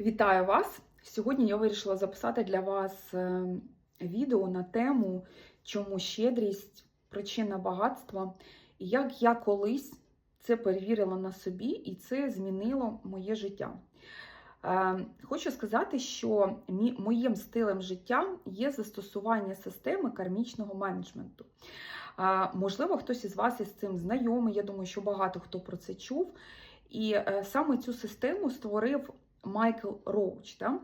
Вітаю вас! Сьогодні я вирішила записати для вас е, відео на тему, чому щедрість причина багатства, і як я колись це перевірила на собі, і це змінило моє життя. Е, Хочу сказати, що моїм стилем життя є застосування системи кармічного менеджменту. Е, Можливо, хтось із вас із цим знайомий. Я думаю, що багато хто про це чув. І саме цю систему створив Майкл Роуч. Да?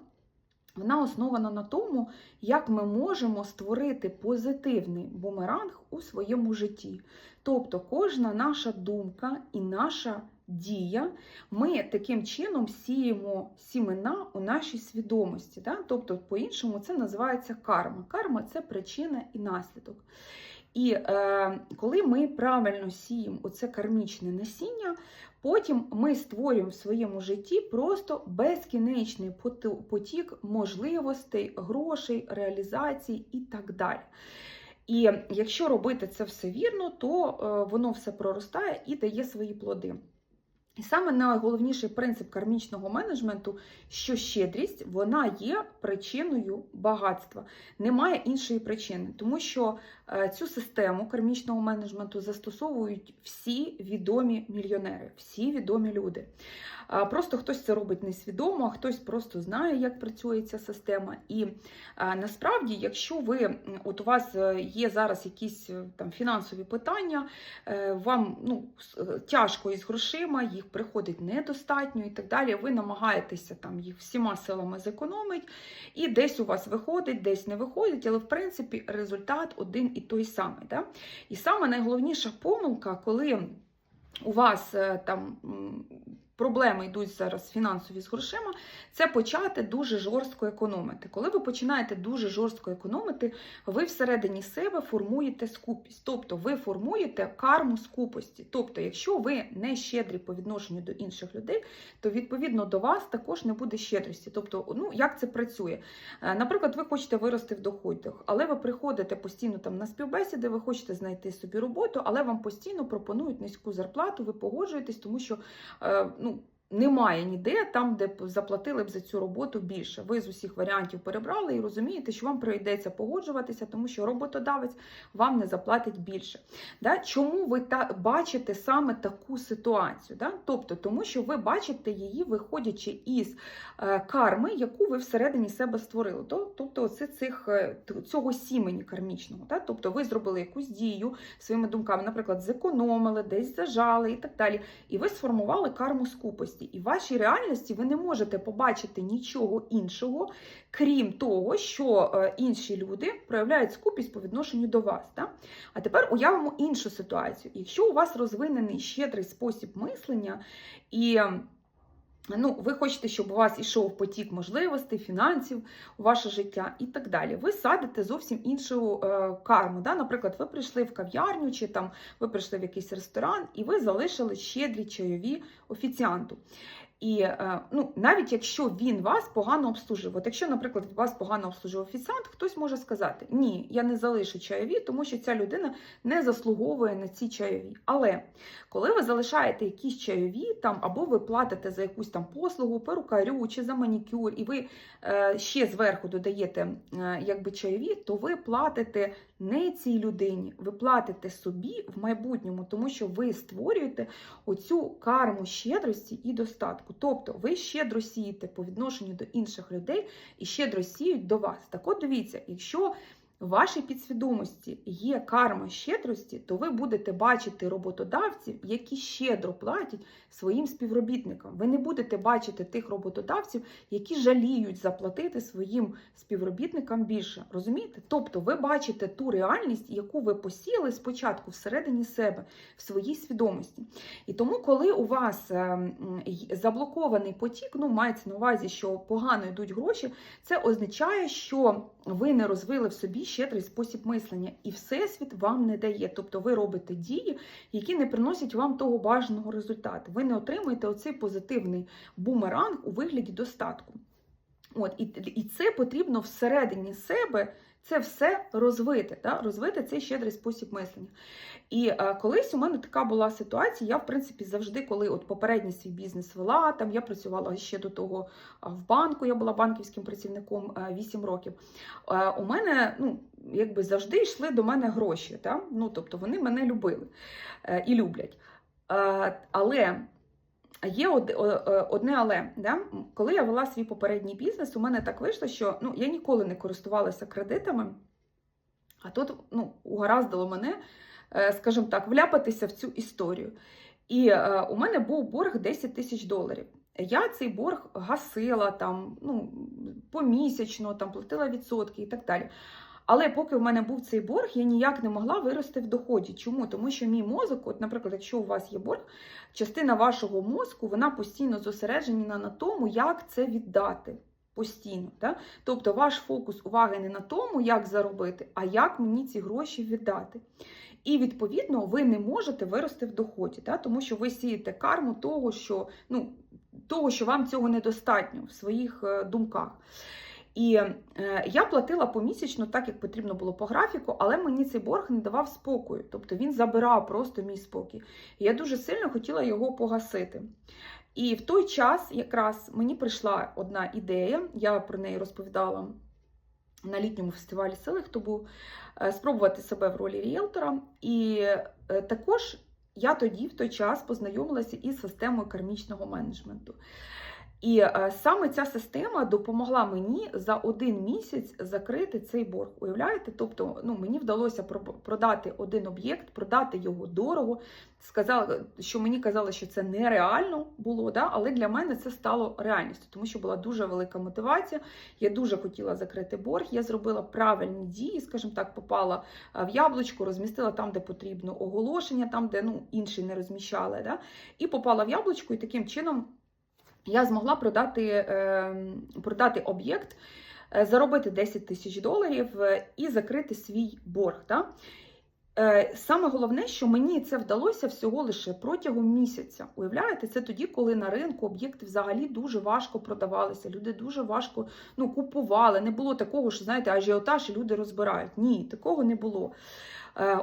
Вона основана на тому, як ми можемо створити позитивний бумеранг у своєму житті. Тобто кожна наша думка і наша дія, ми таким чином сіємо сімена у нашій свідомості. Да? Тобто, по-іншому, це називається карма. Карма це причина і наслідок. І е, коли ми правильно сіємо оце кармічне насіння, потім ми створюємо в своєму житті просто безкінечний потік можливостей, грошей, реалізацій і так далі. І якщо робити це все вірно, то е, воно все проростає і дає свої плоди. І саме найголовніший принцип кармічного менеджменту, що щедрість вона є причиною багатства. Немає іншої причини, тому що е, цю систему кармічного менеджменту застосовують всі відомі мільйонери, всі відомі люди. Просто хтось це робить несвідомо, хтось просто знає, як працює ця система. І насправді, якщо ви от у вас е, є зараз якісь е, там фінансові питання, е, вам ну, тяжко із грошима, їх приходить недостатньо і так далі. Ви намагаєтеся там їх всіма силами зекономити, і десь у вас виходить, десь не виходить, але в принципі результат один і той самий. Да? І саме найголовніша помилка, коли у вас там проблеми йдуть зараз фінансові з грошима, це почати дуже жорстко економити. Коли ви починаєте дуже жорстко економити, ви всередині себе формуєте скупість, тобто ви формуєте карму скупості. Тобто, якщо ви не щедрі по відношенню до інших людей, то відповідно до вас також не буде щедрості. Тобто, ну як це працює? Е, Наприклад, ви хочете вирости в доходах, але ви приходите постійно там на співбесіди, ви хочете знайти собі роботу, але вам постійно пропонують низьку зарплату, ви погоджуєтесь, тому що е, ну. Немає ніде там, де заплатили б за цю роботу більше. Ви з усіх варіантів перебрали і розумієте, що вам прийдеться погоджуватися, тому що роботодавець вам не заплатить більше. Да? Чому ви та бачите саме таку ситуацію? Да? Тобто, тому що ви бачите її, виходячи із е, карми, яку ви всередині себе створили. То- Тобто, це цих, е, цього сімені кармічного. Да? Тобто, ви зробили якусь дію своїми думками, наприклад, зекономили, десь зажали і так далі. І ви сформували карму скупості. І в вашій реальності ви не можете побачити нічого іншого, крім того, що е, інші люди проявляють скупість по відношенню до вас. Да? А тепер уявимо іншу ситуацію. Якщо у вас розвинений щедрий спосіб мислення, і ну, ви хочете, щоб у вас ішов потік можливостей, фінансів у ваше життя і так далі. Ви садите зовсім іншу е, карму. Да? Наприклад, ви прийшли в кав'ярню чи там ви прийшли в якийсь ресторан, і ви залишили щедрі чайові офіціанту. І е, ну, навіть якщо він вас погано обслужив, от якщо, наприклад, вас погано обслужив офіціант, хтось може сказати: Ні, я не залишу чайові, тому що ця людина не заслуговує на ці чайові. Але коли ви залишаєте якісь чайові, там або ви платите за якусь там послугу, перукарю чи за манікюр, і ви е, ще зверху додаєте е, якби чайові, то ви платите не цій людині, ви платите собі в майбутньому, тому що ви створюєте оцю карму щедрості і достатку. Тобто ви щедро сієте по відношенню до інших людей і щедро сіють до вас. Так от дивіться, якщо в вашій підсвідомості є карма щедрості, то ви будете бачити роботодавців, які щедро платять своїм співробітникам. Ви не будете бачити тих роботодавців, які жаліють заплатити своїм співробітникам більше. Розумієте? Тобто ви бачите ту реальність, яку ви посіяли спочатку всередині себе, в своїй свідомості. І тому, коли у вас е, заблокований потік, ну мається на увазі, що погано йдуть гроші, це означає, що ви не розвили в собі щедрий спосіб мислення, і всесвіт вам не дає. Тобто ви робите дії, які не приносять вам того бажаного результату. Ви не отримуєте оцей позитивний бумеранг у вигляді достатку. От, і, і це потрібно всередині себе Це все розвити, да? розвити цей щедрий спосіб мислення. І е, колись у мене така була ситуація. Я, в принципі, завжди, коли от попередній свій бізнес вела, там я працювала ще до того в банку, я була банківським працівником е, 8 років. Е, у мене ну, якби завжди йшли до мене гроші. Да? Ну, тобто вони мене любили е, і люблять. Е, але є од- о- е, одне але. Да? Коли я вела свій попередній бізнес, у мене так вийшло, що ну, я ніколи не користувалася кредитами, а тут ну, угораздило мене, е, скажімо так, вляпатися в цю історію. І е, у мене був борг 10 тисяч доларів. Я цей борг гасила там, ну, помісячно, там, платила відсотки і так далі. Але поки в мене був цей борг, я ніяк не могла вирости в доході. Чому? Тому що мій мозок, от, наприклад, якщо у вас є борг, частина вашого мозку вона постійно зосереджена на тому, як це віддати. Постійно. Да? Тобто ваш фокус уваги не на тому, як заробити, а як мені ці гроші віддати. І відповідно ви не можете вирости в доході, да? тому що ви сієте карму того, що ну, того, що вам цього недостатньо в своїх е, думках. І е, я платила помісячно, так як потрібно було по графіку, але мені цей борг не давав спокою. Тобто він забирав просто мій спокій. Я дуже сильно хотіла його погасити. І в той час якраз мені прийшла одна ідея, я про неї розповідала на літньому фестивалі сили, хто був, е, спробувати себе в ролі ріелтора. І е, також я тоді, в той час, познайомилася із системою кармічного менеджменту. І е, саме ця система допомогла мені за один місяць закрити цей борг. Уявляєте? Тобто, ну мені вдалося продати один об'єкт, продати його дорого. Сказали, що мені казали, що це нереально було, да? але для мене це стало реальністю, тому що була дуже велика мотивація. Я дуже хотіла закрити борг. Я зробила правильні дії, скажімо так, попала е, в яблучко, розмістила там, де потрібно оголошення, там, де ну, інші не розміщали. Да? І попала в яблучко, і таким чином я змогла продати, е, продати об'єкт, е, заробити 10 тисяч доларів е, і закрити свій борг. Да? Е, Саме головне, що мені це вдалося всього лише протягом місяця. Уявляєте, це тоді, коли на ринку об'єкти взагалі дуже важко продавалися. Люди дуже важко ну, купували. Не було такого, що знаєте, ажіотаж і люди розбирають. Ні, такого не було.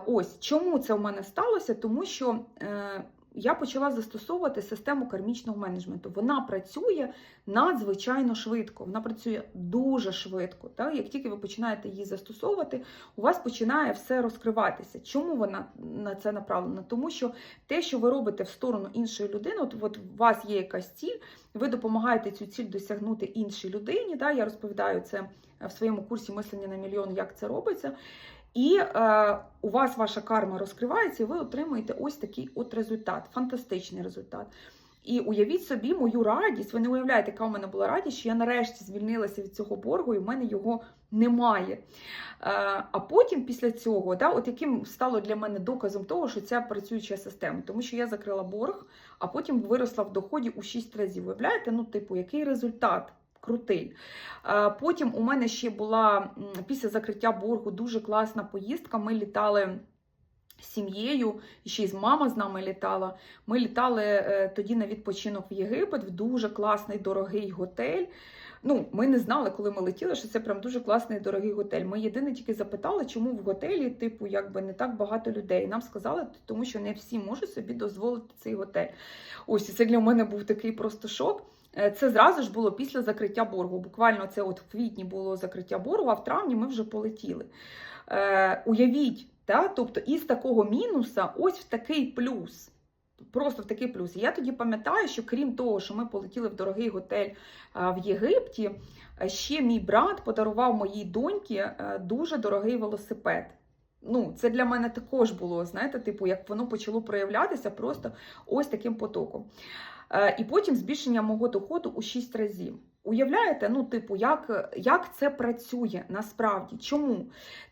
Ось чому це в мене сталося? Тому що. Я почала застосовувати систему кармічного менеджменту. Вона працює надзвичайно швидко, вона працює дуже швидко. Так? Як тільки ви починаєте її застосовувати, у вас починає все розкриватися. Чому вона на це направлена? Тому що те, що ви робите в сторону іншої людини, от, от у вас є якась ціль, ви допомагаєте цю ціль досягнути іншій людині. Да? Я розповідаю це в своєму курсі мислення на мільйон, як це робиться. І е, у вас ваша карма розкривається, і ви отримуєте ось такий от результат, фантастичний результат. І уявіть собі мою радість. Ви не уявляєте, яка у мене була радість, що я нарешті звільнилася від цього боргу, і в мене його немає. Е, а потім, після цього, да, от яким стало для мене доказом того, що це працююча система, тому що я закрила борг, а потім виросла в доході у 6 разів. Уявляєте, ну, типу, який результат? Крутий. Е, Потім у мене ще була після закриття боргу дуже класна поїздка. Ми літали з сім'єю, ще й з мама з нами літала. Ми літали е, тоді на відпочинок в Єгипет, в дуже класний дорогий готель. Ну, ми не знали, коли ми летіли, що це прям дуже класний дорогий готель. Ми єдине тільки запитали, чому в готелі, типу, якби не так багато людей. Нам сказали, тому що не всі можуть собі дозволити цей готель. Ось і це для мене був такий просто шок. Е, Це зразу ж було після закриття боргу. Буквально це от в квітні було закриття боргу, а в травні ми вже полетіли. Е, уявіть, та? тобто із такого мінуса ось в такий плюс. Просто в такий плюс. Я тоді пам'ятаю, що крім того, що ми полетіли в дорогий готель в Єгипті, ще мій брат подарував моїй доньці дуже дорогий велосипед. Ну, це для мене також було, знаєте, типу, як воно почало проявлятися просто ось таким потоком. Е, І потім збільшення мого доходу у 6 разів. Уявляєте, ну, типу, як, як це працює насправді? Чому?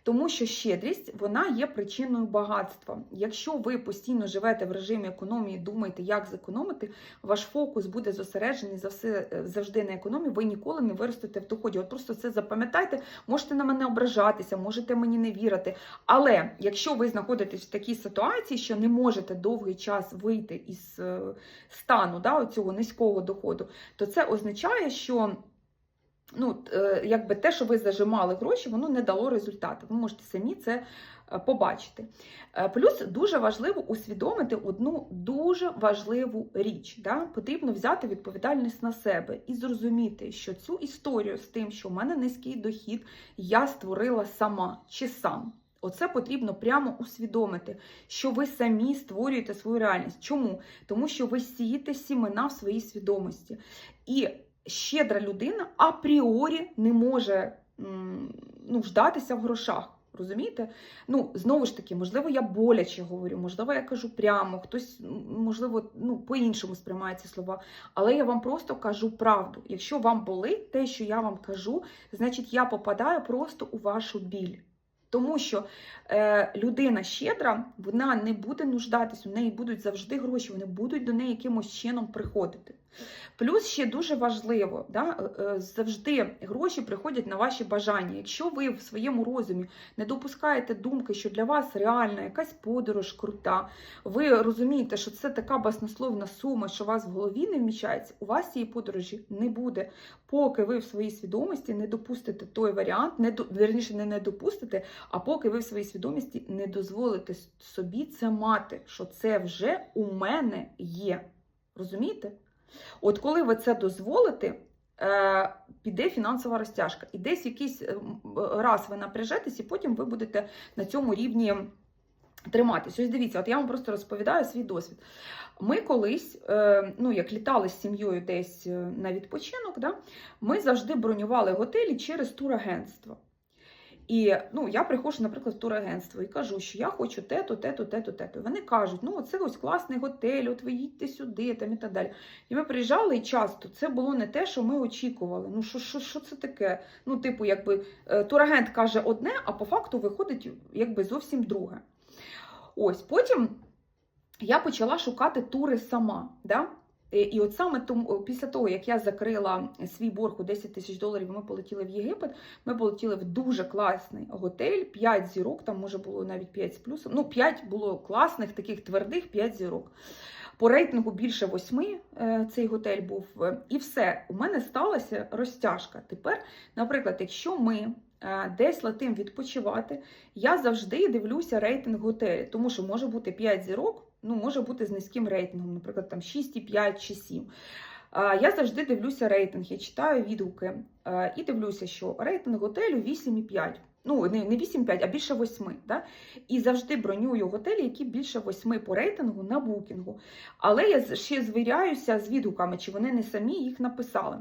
Тому що щедрість вона є причиною багатства. Якщо ви постійно живете в режимі економії, думаєте, як зекономити, ваш фокус буде зосереджений за все завжди на економії, ви ніколи не виростете в доході. От просто це запам'ятайте, можете на мене ображатися, можете мені не вірити. Але якщо ви знаходитесь в такій ситуації, що не можете довгий час вийти із е, стану да, цього низького доходу, то це означає, що ну, е, якби те, що ви зажимали гроші, воно не дало результату. Ви можете самі це е, побачити. Е, Плюс дуже важливо усвідомити одну дуже важливу річ. Да? Потрібно взяти відповідальність на себе і зрозуміти, що цю історію з тим, що в мене низький дохід, я створила сама чи сам. Оце потрібно прямо усвідомити, що ви самі створюєте свою реальність. Чому? Тому що ви сієте сімена в своїй свідомості. І щедра людина апріорі не може ну, вждатися в грошах. Розумієте? Ну, знову ж таки, можливо, я боляче говорю, можливо, я кажу прямо, хтось, можливо, ну, по-іншому сприймає ці слова. Але я вам просто кажу правду. Якщо вам болить те, що я вам кажу, значить я попадаю просто у вашу біль. Тому що е, людина щедра, вона не буде нуждатись, у неї будуть завжди гроші, вони будуть до неї якимось чином приходити. Плюс ще дуже важливо, да, е, е, завжди гроші приходять на ваші бажання. Якщо ви в своєму розумі не допускаєте думки, що для вас реальна якась подорож крута, ви розумієте, що це така баснословна сума, що вас в голові не вміщається, у вас цієї подорожі не буде, поки ви в своїй свідомості не допустите той варіант, не вірніше, не, не допустите, а поки ви в своїй свідомості не дозволите собі це мати, що це вже у мене є. Розумієте? От коли ви це дозволите, е, піде фінансова розтяжка. І десь якийсь е, раз ви напряжетесь, і потім ви будете на цьому рівні триматись. Ось дивіться, от я вам просто розповідаю свій досвід. Ми колись, е, ну як літали з сім'єю десь е, на відпочинок, да, ми завжди бронювали готелі через турагентство. І ну, я приходжу, наприклад, в турагентство і кажу, що я хочу те-то, те-то, те-то, те-то. Вони кажуть, ну це ось класний готель, от ви їдьте сюди там і так далі. І ми приїжджали і часто це було не те, що ми очікували. Ну що, що, що це таке? Ну, типу, якби е, турагент каже одне, а по факту виходить якби зовсім друге. Ось потім я почала шукати тури сама. Да? І- І от саме тому, після того, як я закрила свій борг у 10 тисяч доларів, ми полетіли в Єгипет. Ми полетіли в дуже класний готель, 5 зірок, там може було навіть 5 з плюсом. Ну, 5 було класних, таких твердих 5 зірок. По рейтингу більше 8 цей готель був. Е, І все, у мене сталася розтяжка. Тепер, наприклад, якщо ми е, десь летим відпочивати, я завжди дивлюся рейтинг готелю, тому що може бути 5 зірок, ну може бути з низьким рейтингом, наприклад, там 6,5 чи 7. Я завжди дивлюся рейтинг, я читаю відгуки і дивлюся, що рейтинг готелю 8,5. Ну, не, не 8,5, а більше 8. Да? І завжди бронюю готелі, які більше 8 по рейтингу на букінгу. Але я ще звіряюся з відгуками, чи вони не самі їх написали.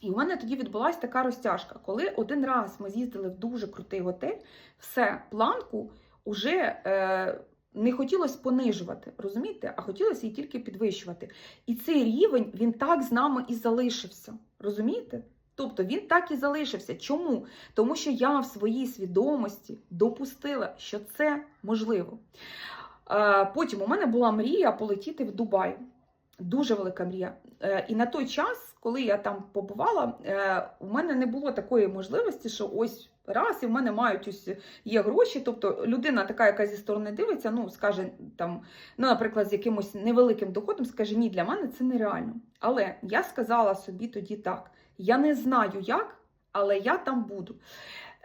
І у мене тоді відбулася така розтяжка. Коли один раз ми з'їздили в дуже крутий готель, все, планку вже е, не хотілося понижувати, розумієте? А хотілося її тільки підвищувати. І цей рівень він так з нами і залишився. Розумієте? Тобто він так і залишився. Чому? Тому що я в своїй свідомості допустила, що це можливо. Е, Потім у мене була мрія полетіти в Дубай. Дуже велика мрія. Е, І на той час, коли я там побувала, е, у мене не було такої можливості, що ось раз, і в мене мають ось є гроші. Тобто людина, така, яка зі сторони дивиться, ну скаже там, ну, наприклад, з якимось невеликим доходом, скаже, ні, для мене це нереально. Але я сказала собі тоді так: я не знаю як, але я там буду.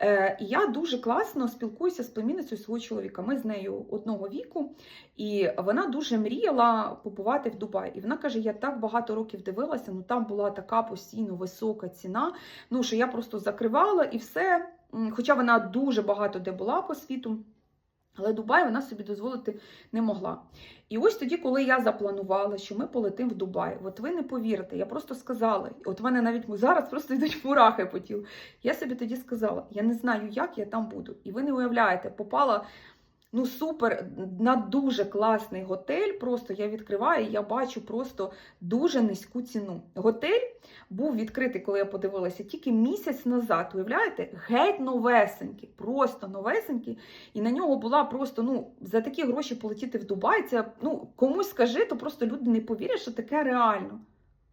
Е, і я дуже класно спілкуюся з племінницею свого чоловіка. Ми з нею одного віку, і вона дуже мріяла побувати в Дубаї. І вона каже: я так багато років дивилася, ну там була така постійно висока ціна. Ну що я просто закривала і все. Хоча вона дуже багато де була по світу. Але Дубай вона собі дозволити не могла. І ось тоді, коли я запланувала, що ми полетимо в Дубай, от ви не повірите, я просто сказала, от в мене навіть зараз просто йдуть мурахи по тілу. Я собі тоді сказала, я не знаю, як я там буду. І ви не уявляєте, попала ну супер на дуже класний готель. Просто я відкриваю, і я бачу просто дуже низьку ціну. Готель був відкритий, коли я подивилася, тільки місяць назад. Уявляєте, геть новесенький, просто новесенький. І на нього була просто ну за такі гроші полетіти в Дубай. Це ну комусь скажи, то просто люди не повірять, що таке реально.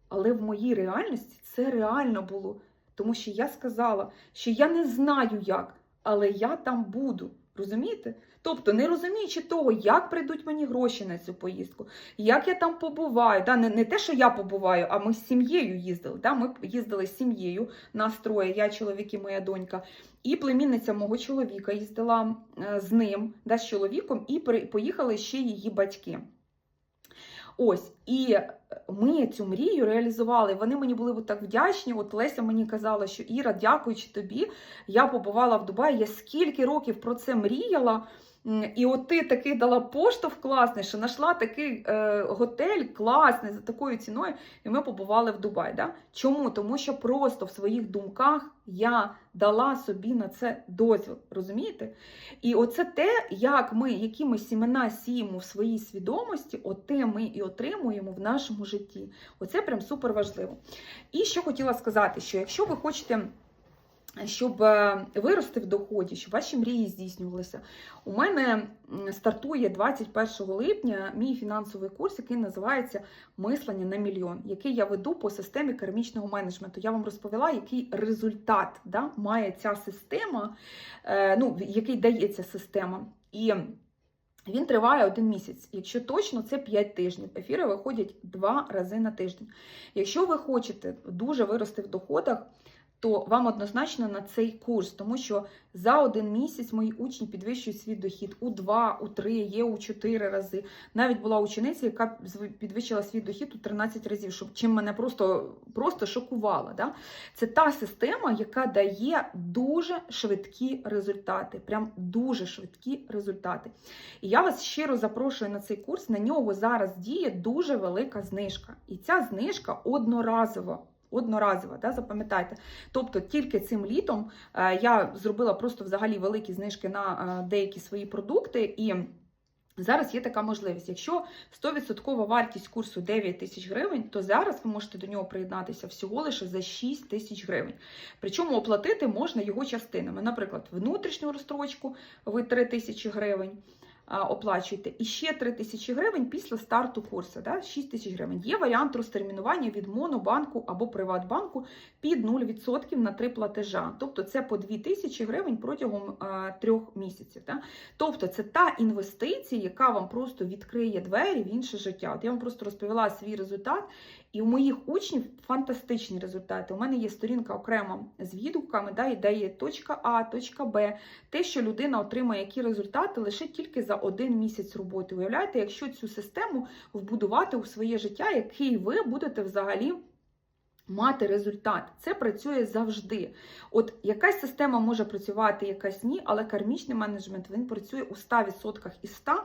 Але в моїй реальності це реально було. Тому що я сказала, що я не знаю як, але я там буду. Розумієте? Тобто, не розуміючи того, як прийдуть мені гроші на цю поїздку, як я там побуваю. Да? Не, не те, що я побуваю, а ми з сім'єю їздили. Да? Ми їздили з сім'єю нас троє, я, чоловік і моя донька. І племінниця мого чоловіка їздила е, з ним, да, з чоловіком, і поїхали ще її батьки. Ось, і ми цю мрію реалізували. Вони мені були так вдячні. От Леся мені казала, що Іра, дякуючи тобі, я побувала в Дубаї. Я скільки років про це мріяла. І от ти такий дала поштовх класний, що знайшла такий е, готель класний за такою ціною, і ми побували в Дубаї. Да? Чому? Тому що просто в своїх думках я дала собі на це дозвіл. Розумієте? І оце те, як ми, які ми сімена сіємо в своїй свідомості, оте ми і отримуємо в нашому житті. Оце прям супер важливо. І що хотіла сказати, що якщо ви хочете. Щоб е, вирости в доході, щоб ваші мрії здійснювалися. У мене стартує 21 липня мій фінансовий курс, який називається Мислення на мільйон, який я веду по системі кармічного менеджменту. Я вам розповіла, який результат да, має ця система, е, ну, який дає ця система. І він триває один місяць. Якщо точно, це 5 тижнів. Ефіри виходять два рази на тиждень. Якщо ви хочете дуже вирости в доходах, то вам однозначно на цей курс, тому що за один місяць мої учні підвищують свій дохід у 2, у 3, є у 4 рази. Навіть була учениця, яка підвищила свій дохід у 13 разів, щоб чим мене просто, просто шокувала. Да? Це та система, яка дає дуже швидкі результати. Прям дуже швидкі результати. І я вас щиро запрошую на цей курс. На нього зараз діє дуже велика знижка. І ця знижка одноразова. Одноразова, да, запам'ятайте. Тобто тільки цим літом е, я зробила просто взагалі великі знижки на е, деякі свої продукти. І зараз є така можливість. Якщо 100% вартість курсу 9 тисяч гривень, то зараз ви можете до нього приєднатися всього лише за 6 тисяч гривень. Причому оплатити можна його частинами. Наприклад, внутрішню розстрочку ви 3 тисячі гривень оплачуєте, і ще 3 тисячі гривень після старту курсу, да, 6 тисяч гривень. Є варіант розтермінування від Монобанку або Приватбанку під 0% на три платежа. Тобто це по 2 тисячі гривень протягом а, трьох місяців. Да? Тобто це та інвестиція, яка вам просто відкриє двері в інше життя. От я вам просто розповіла свій результат, і у моїх учнів фантастичні результати. У мене є сторінка окремо з відгуками, да, і де є точка А, точка Б, те, що людина отримає які результати лише тільки за один місяць роботи. Уявляєте, якщо цю систему вбудувати у своє життя, який ви будете взагалі. Мати результат. Це працює завжди. От якась система може працювати, якась ні, але кармічний менеджмент він працює у 100% із 100.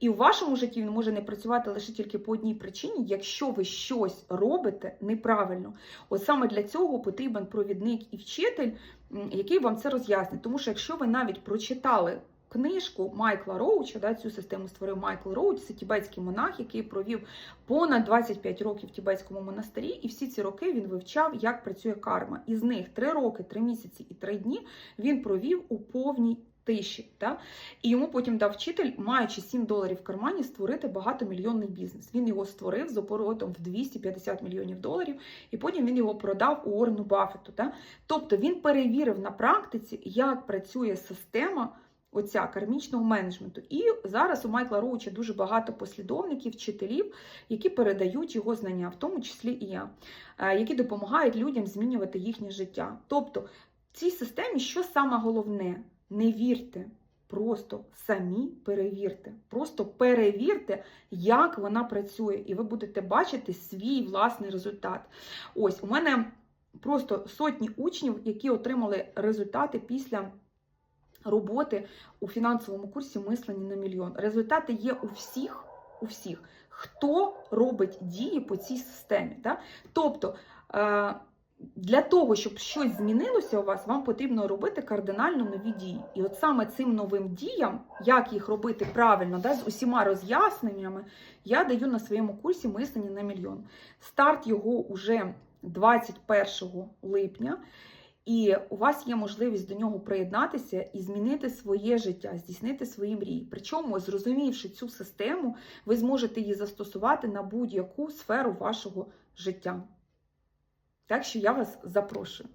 І в вашому житті він може не працювати лише тільки по одній причині, якщо ви щось робите неправильно. От саме для цього потрібен провідник і вчитель, який вам це роз'яснить. Тому що якщо ви навіть прочитали книжку Майкла Роуча, да, цю систему створив Майкл Роуч, це тібетський монах, який провів понад 25 років в тібетському монастирі, і всі ці роки він вивчав, як працює карма. Із них 3 роки, 3 місяці і 3 дні він провів у повній тиші. Да? І йому потім дав вчитель, маючи 7 доларів в кармані, створити багатомільйонний бізнес. Він його створив з оборотом в 250 мільйонів доларів, і потім він його продав у Орну Баффету. Да? Тобто він перевірив на практиці, як працює система. Оця кармічного менеджменту. І зараз у Майкла Роуча дуже багато послідовників, вчителів, які передають його знання, в тому числі і я, е, які допомагають людям змінювати їхнє життя. Тобто, в цій системі що саме головне? Не вірте, просто самі перевірте. Просто перевірте, як вона працює, і ви будете бачити свій власний результат. Ось у мене просто сотні учнів, які отримали результати після роботи у фінансовому курсі мислення на мільйон. Результати є у всіх, у всіх, хто робить дії по цій системі. Да? Тобто. е, Для того, щоб щось змінилося у вас, вам потрібно робити кардинально нові дії. І от саме цим новим діям, як їх робити правильно, да, з усіма роз'ясненнями, я даю на своєму курсі мислення на мільйон. Старт його уже 21 липня. І у вас є можливість до нього приєднатися і змінити своє життя, здійснити свої мрії. Причому, зрозумівши цю систему, ви зможете її застосувати на будь-яку сферу вашого життя. Так що я вас запрошую.